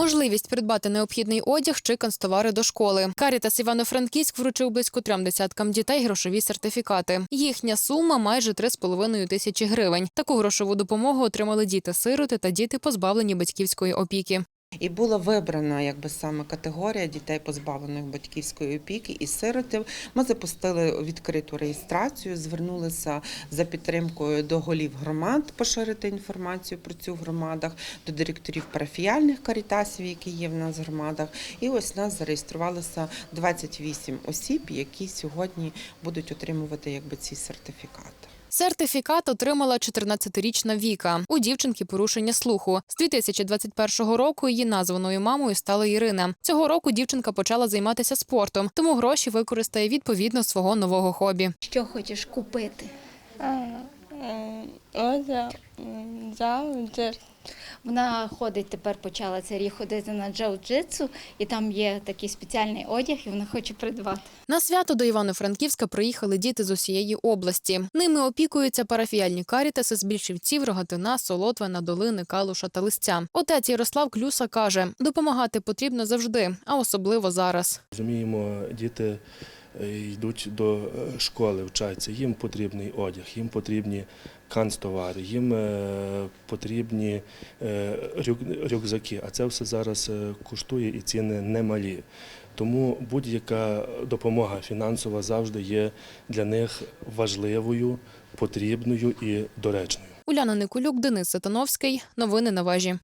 Можливість придбати необхідний одяг чи канцтовари до школи. Карітас Івано-Франківськ вручив близько трьом десяткам дітей грошові сертифікати. Їхня сума майже 3,5 тисячі гривень. Таку грошову допомогу отримали діти-сироти та діти, позбавлені батьківської опіки. І була вибрана якби саме категорія дітей, позбавлених батьківської опіки і сиротів. Ми запустили відкриту реєстрацію, звернулися за підтримкою до голів громад поширити інформацію про цю в громадах, до директорів парафіяльних карітасів, які є в нас в громадах. І ось нас зареєструвалося 28 осіб, які сьогодні будуть отримувати якби ці сертифікати. Сертифікат отримала 14-річна Віка. У дівчинки порушення слуху. З 2021 року її названою мамою стала Ірина. Цього року дівчинка почала займатися спортом, тому гроші використає відповідно свого нового хобі. Що хочеш купити? Завжди Вона ходить тепер почала цей рік ходити на джиу-джитсу, і там є такий спеціальний одяг, і вона хоче придбати. На свято до Івано-Франківська приїхали діти з усієї області. Ними опікуються парафіяльні карітаси з більшівців, Рогатина, Солотвина, Долини, Калуша та Листя. Отець Ярослав Клюса каже, допомагати потрібно завжди, а особливо зараз. Розуміємо, діти йдуть до е, школи, вчаться, їм потрібний одяг, їм потрібні канцтовари, їм е, потрібні е, рюкзаки. А це все зараз е, коштує і ціни немалі. Тому будь-яка допомога фінансова завжди є для них важливою, потрібною і доречною. Уляна Никулюк, Денис Сатановський. Новини на вежі.